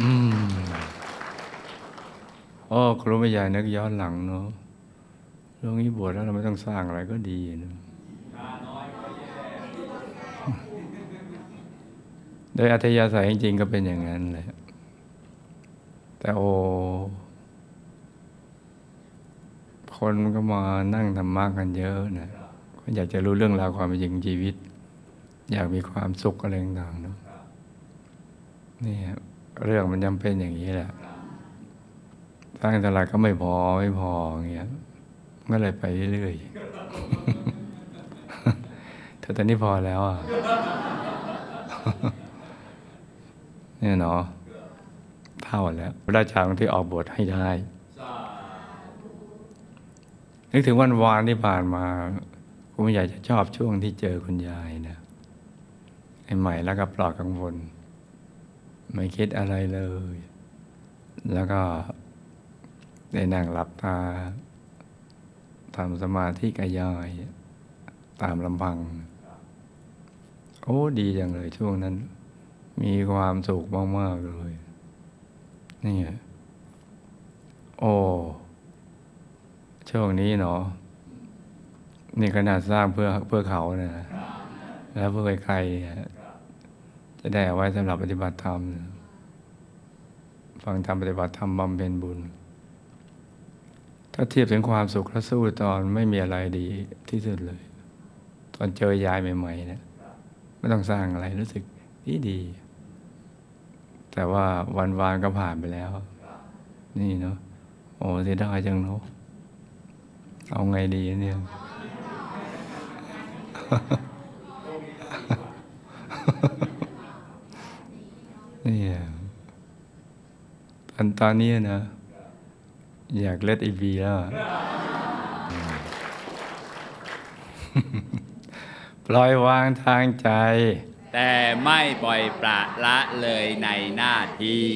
อืมโอ้ครูไม่ใหญ่นึกย้อนหลังเนาะเรื่องนี้บวชแล้วเราไม่ต้องสร้างอะไรก็ดีนะโดยอัธยาศัยจริงๆก็เป็นอย่างนั้นแหละ แต่โอคนก็มานั่งธรรมะกันเยอะนะก็อยากจะรู้เรื่องราวความเป็นจริงชีวิต อยากมีความสุขอะไรต่างๆเนาะนี่ครับ เรื่องมันจำเป็นอย่างนี้แหละสร้างเท่าไหร่ก็ไม่พอไม่พออย่างเงี้ยก็เลยไปเรื่อยๆแต่ตอนนี้พอแล้วอะเนี่ยเนาะเท่าแล้วได้ชาที่ออกบทให้ได้นึกถึงวันวานที่ผ่านมาคุณใหญ่จะชอบช่วงที่เจอคุณยายนะไอ้ใหม่แล้วก็ปลอดกังวล ไม่คิดอะไรเลย แล้วก็ได้นั่งหลับตาทำสมาธิกับยาย ตามลำพัง โอ้ดีจังเลยช่วงนั้น มีความสุขมาก ๆ เลย นี่โอ้ ช่วงนี้เนาะนี่ขนาดสร้างเพื่อเพื่อเขานะ แล้วเพื่อใคร จะได้เอาไว้สำหรับปฏิบัติธรรม ฟังธรรมปฏิบัติธรรมบำเพ็ญบุญ ถ้าเทียบถึงความสุขและสู้ตอนไม่มีอะไรดีที่สุดเลย ตอนเจอยายใหม่ๆเนะไม่ต้องสร้างอะไรรู้สึกดีดี แต่ว่าวันวานก็ผ่านไปแล้ว นี่เนาะโอ้เสียดายจังเนาะเอาไงดีเนี่ย นี่ต อนตอนนี้นะ อยากเล่นอีบีแล้วอะปล่อยวางทางใจ แต่ไม่ปล่อยปละละเลยในหน้าที่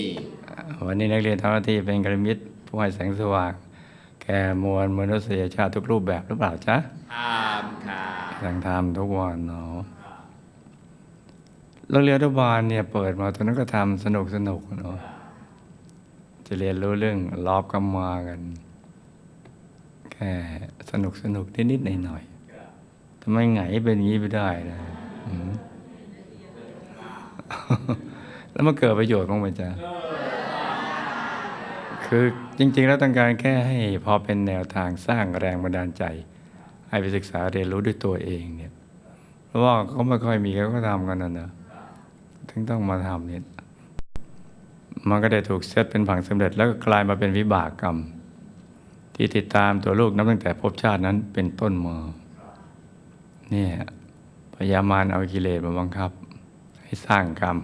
วันนี้นักเรียนทำหน้าที่เป็นกระมิตรผู้ให้แสงสว่างแก่มวลมนุษยชาติทุกรูปแบบหรือเปล่าจ๊ะตามค่ะสั่งทำทุกวันเนาะโรงเรียนอนุบาลเนี่ยเปิดมาตอนนั้นก็ทำสนุกสนุกเนาะ จะเรียนรู้เรื่องรอบกรรมากัน แค่สนุกสนุกนิดๆหน่อยๆทำไมไงเป็นอย่างนี้ไปได้นะอืมแล้วมันเกิดประโยชน์บ้างไหมจ๊ะคือจริง ๆ แล้วต้องการแค่ให้พอเป็นแนวทางสร้างแรงบันดาลใจ ให้ไปศึกษาเรียนรู้ด้วยตัวเองเนี่ย เพราะว่าเขาไม่ค่อยมีเขาก็ทำกันนะเนอะถึงต้องมาทำเนี่ย มันก็ได้ถูกเซตเป็นผังสำเร็จ แล้วก็กลายมาเป็นวิบากกรรม ที่ติดตามตัวลูกนับตั้งแต่ภพชาตินั้นเป็นต้นมาเนี่ยพยามารเอากิเลสมาบังคับ ให้สร้างกรรม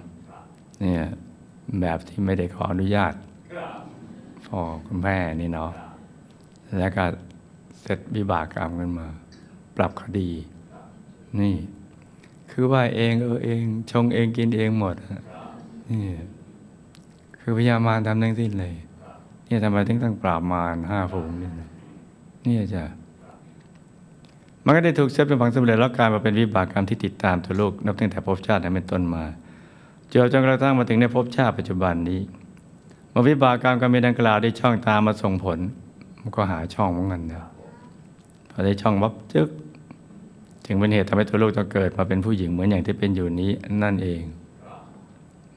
เนี่ยแบบที่ไม่ได้ขออนุญาตพ่อคุณแม่นี่เนาะแล้วก็เสร็จวิบากกรรมกันมา ปรับคดี นี่ คือว่าเองเออเอง ชงเองกินเองหมดนี่ คือพยามารทำทั้งสิ้นเลย เนี่ยทำไมถึงต้องปราบมารห้าฝูงเนี่ยนะเนี่ยจ้ะมันก็ได้ถูกเซตเป็นฝังสำเร็จแล้วกลายมาเป็นวิบากกรรมที่ติดตามตัวลูกนับตั้งแต่ภพชาตินั้นเป็นต้นมาจนจนกระทั่งมาถึงในภพชาติปัจจุบันนี้มื่อวิบากกรรมกรรมดังกล่าวได้ช่องตามมาส่งผล มันก็หาช่องเหมือนกันนะพอได้ช่องวับจึกจึงเป็นเหตุทำให้ตัวลูกต้องเกิดมาเป็นผู้หญิงเหมือนอย่างที่เป็นอยู่นี้นั่นเอง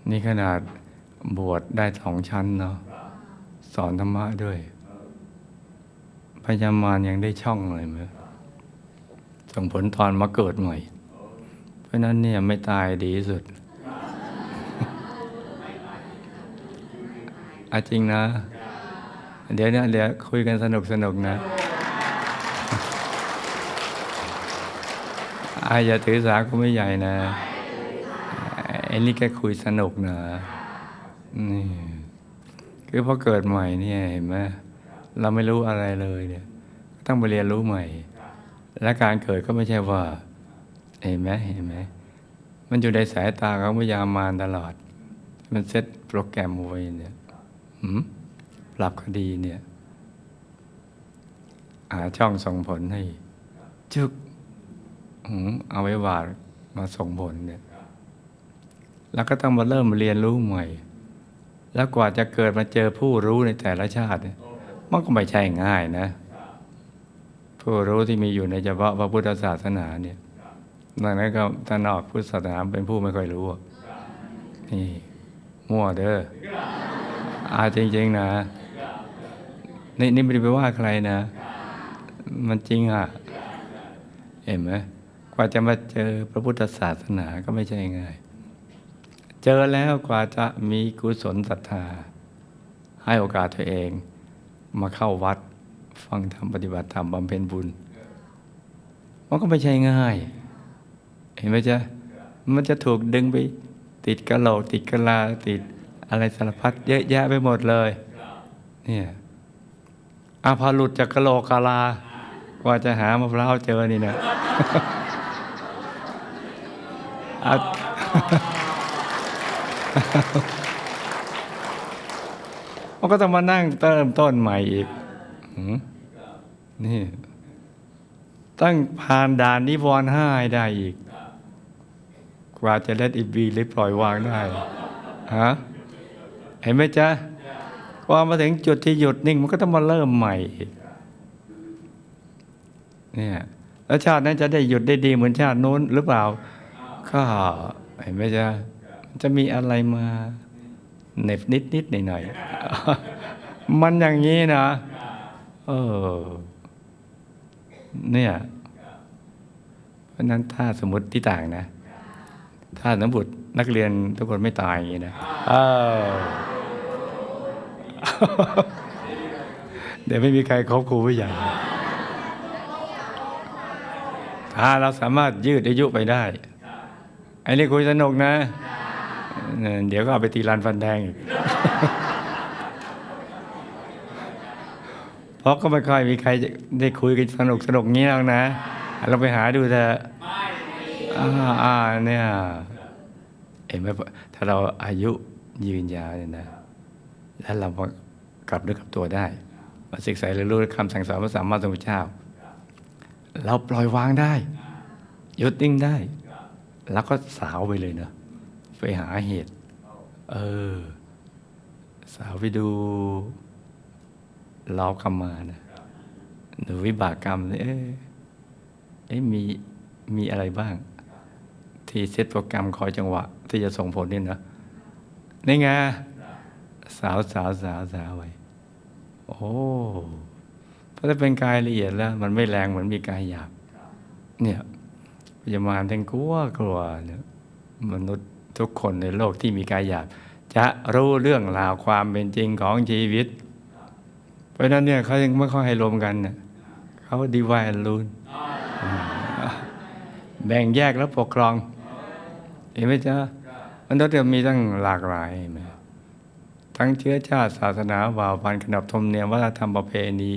นี่ขนาด บวชได้สองชั้นเนาะสอนธรรมะด้วยพยามารยังได้ช่องเลยมั้ยส่งผลตอนมาเกิดใหม่ เพราะนั้นเนี่ยไม่ตายดีสุดอาจริงนะ เดี๋ยวเนี่ยเดี๋ยวคุยกันสนุกสนุกนะอาอย่าถือสาก็ไม่ใหญ่นะไอ้นี่แค่คุยสนุกนะ นี่คือพอเกิดใหม่เนี่ยเห็นไหมเราไม่รู้อะไรเลยเนี่ยต้องไปเรียนรู้ใหม่ และการเกิดก็ไม่ใช่ว่า เห็นไหมเห็นไหมมันอยู่ในสายตาของพยามารตลอด มันเซตโปรแกรมไว้เนี่ยหืมปรับคดีเนี่ยหาช่องส่งผลให้จึกเอาไว้วาดมาส่งผลเนี่ย แล้วก็ต้องมาเริ่มเรียนรู้ใหม่ แล้วกว่าจะเกิดมาเจอผู้รู้ในแต่ละชาติ มันก็ไม่ใช่ง่ายนะ ผู้รู้ที่มีอยู่ในเฉพาะพระพุทธศาสนาเนี่ยดังนั้นก็ถ้านอกพุทธศาสนาเป็นผู้ไม่ค่อยรู้อะนี่มั่วเด้ออาจริง ๆ นะนี่นี่ไม่ได้ไปว่าใครนะ มันจริงอะ เห็นไหมกว่าจะมาเจอพระพุทธศาสนาก็ไม่ใช่ง่าย เจอแล้วกว่าจะมีกุศลศรัทธา ให้โอกาสตัวเองมาเข้าวัดฟังธรรมปฏิบัติธรรมบำเพ็ญบุญ มันก็ไม่ใช่ง่าย เห็นไหมจ๊ะ มันจะถูกดึงไป ติดกระโหลกติดกระลาติดอะไรสารพัดเยอะแยะไปหมดเลย เนี่ยอาพอหลุดจากกระโหลกกะลา กว่าจะหามะพร้าวเจอนี่นะ มันก็ต้องมานั่งเริ่มต้นใหม่อีกนี่ตั้งผ่านด่านนิวรณ์ห้าได้อีก กว่าจะเล่นอีบีหรือปล่อยวางได้ฮะเห็นไหมจ๊ะพอมาถึงจุดที่หยุดนิ่ง มันก็ต้องมาเริ่มใหม่อีกเนี่ยแล้วชาตินั้นจะได้หยุดได้ดีเหมือนชาตินู้นหรือเปล่าก็เห็นไหมจ๊ะ จะมีอะไรมาเหน็บนิดนิดหน่อยหน่อยๆมันอย่างนี้นะ เออ เนี่ย เพราะฉะนั้นถ้าสมมติที่ต่างนะ ถ้าสมมตินักเรียนทุกคนไม่ตายอย่างนี้นะเออเดี๋ยวไม่มีใครครอบครูผู้ใหญ่ถ้าเราสามารถยืดอายุไปได้ไอ้นี่คุยสนุกนะ เดี๋ยวก็เอาไปตีลานฟันแดงอีกเพราะก็ไม่ค่อยมีใครได้คุยกันสนุกสนุกงี้แล้วนะเราไปหาดูเถอะอ่าอ่าเนี่ยเห็นไหมถ้าเราอายุยืนยาวเนี่ยนะแล้วเรากลับนึกกลับตัวได้ มาศึกษาเรียนรู้คำสั่งสอนพระสัมมาสัมพุทธเจ้า เราปล่อยวางได้ หยุดนิ่งได้ แล้วก็สาวไปเลยเนะ ไปหาเหตุ เออ สาวไปดูเรากรรมมานะหรือวิบากกรรมเนี่ยเอ๊ะมีมีอะไรบ้าง ที่เซตโปรแกรมคอยจังหวะ ที่จะส่งผลนี่นะนี่ไงสาวสาวสาวสาวไว้โอ้เพราะถ้าเป็นกายละเอียดแล้ว มันไม่แรงเหมือนมีกายหยาบเนี่ยพยามารทั้งกลัวกลัวเนี่ยมนุษย์ ทุกคนในโลกที่มีกายหยาบ จะรู้เรื่องราวความเป็นจริงของชีวิต เพราะนั้นเนี่ยเขายังไม่ค่อยให้รวมกันเนี่ยเขาดีวายรูนแบ่งแยกแล้วปกครอง เห็นไหมจ๊ะมันุษย์จะมีตั้งหลากหลายไหมทั้งเชื้อชาติศาสนาบ่าวพันขนบธรรมเนียมวัฒนธรรมประเพณี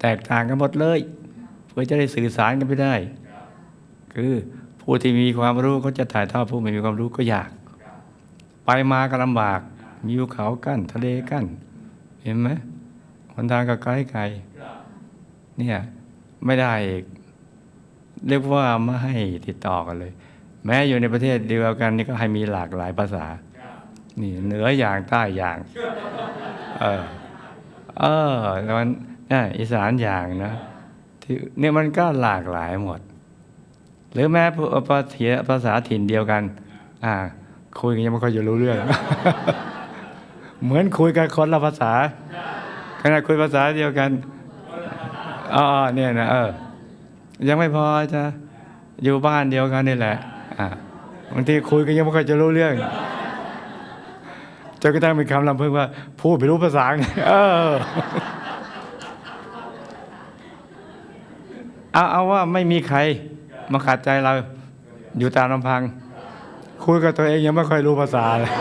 แตกต่างกันหมดเลย เพื่อจะได้สื่อสารกันไปได้ คือ ผู้ที่มีความรู้เขาจะถ่ายทอดผู้ไม่มีความรู้ก็ยาก ไปมาก็ลำบาก มีภูเขากั้นทะเลกั้น เห็นไหมหนทางก็ไกลไกลเนี่ยไม่ได้อีกเรียกว่าไม่ให้ติดต่อกันเลย แม้อยู่ในประเทศเดียวกันนี่ก็ให้มีหลากหลายภาษา นี่เหนืออย่างใต้อย่าง เออ เออแล้วมันนี่อีสานอย่างนะที่เนี่ยมันก็หลากหลายหมด หรือแม้ภาษาภาษาถิ่นเดียวกัน อ่า คุยกันยังไม่ค่อยจะรู้เรื่อง เหมือนคุยกันคนละภาษาขณะคุยภาษาเดียวกันอ๋อเนี่ยนะเออ ยังไม่พอจะอยู่บ้านเดียวกันนี่แหละ อ่าบางทีคุยกันยังไม่ค่อยจะรู้เรื่องจนกระทั่งมีคำลำเพิ่งว่า พูดไม่รู้ภาษาเออเอาเอาว่าไม่มีใคร มาขัดใจเราอยู่ตามลำพัง คุยกับตัวเองยังไม่ค่อยรู้ภาษาเลย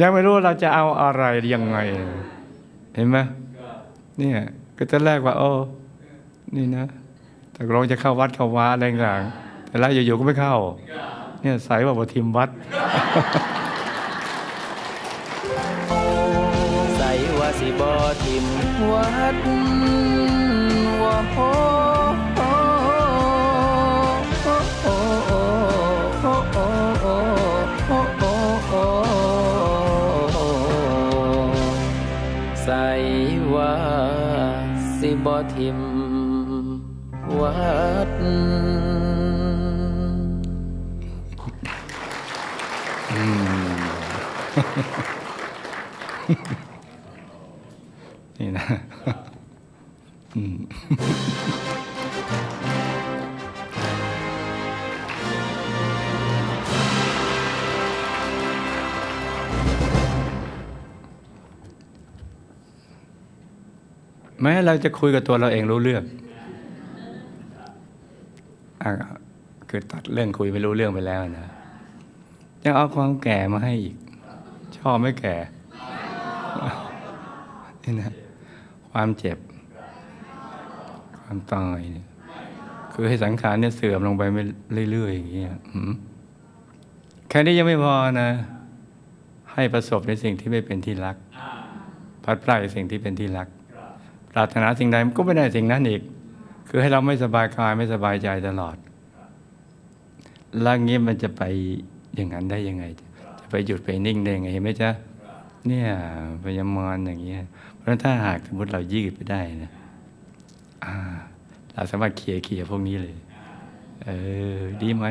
ยังไม่รู้เราจะเอาอะไรยังไง เห็นไหมเนี่ย ก็จะแรกว่า โอ้นี่นะแต่เราจะเข้าวัดเข้าวาอะไรต่างแต่แล้วอยู่ๆก็ไม่เข้า เนี่ยใส่ว่าบทิมวัดใส่ว่าสิบอทิมวัดว่าโว่าสิบ่ทิมวัดอืม แม้เราจะคุยกับตัวเราเองรู้เรื่องอคือตัดเรื่องคุยไม่รู้เรื่องไปแล้วนะยังเอาความแก่มาให้อีก ชอบไม่แก่นี่นะความเจ็บ ความตายเนี่ยคือให้สังขารเนี่ยเสื่อมลงไปไเรื่อยๆอย่างเงี้ยแค่นี้ยังไม่พอนะ ให้ประสบในสิ่งที่ไม่เป็นที่รัก พัดพลาดในสิ่งที่เป็นที่รัก รารถนาสิ่งใดมันก็ไม่ได้สิ่งนั้นอีก คือให้เราไม่สบายกายไม่สบายใจตลอดแล้วงี้มันจะไปอย่างนั้นได้ยังไง จะไปหยุดไปนิ่งได้ยังไงเห็นไหมจ๊ะเนี่ยพยามารอย่างเงี้ยเพราะฉะนั้นถ้าหากสมมติเรายืดไปได้นะเราสามารถเคลียร์เคลียร์พวกนี้เลย เออ ดีไหม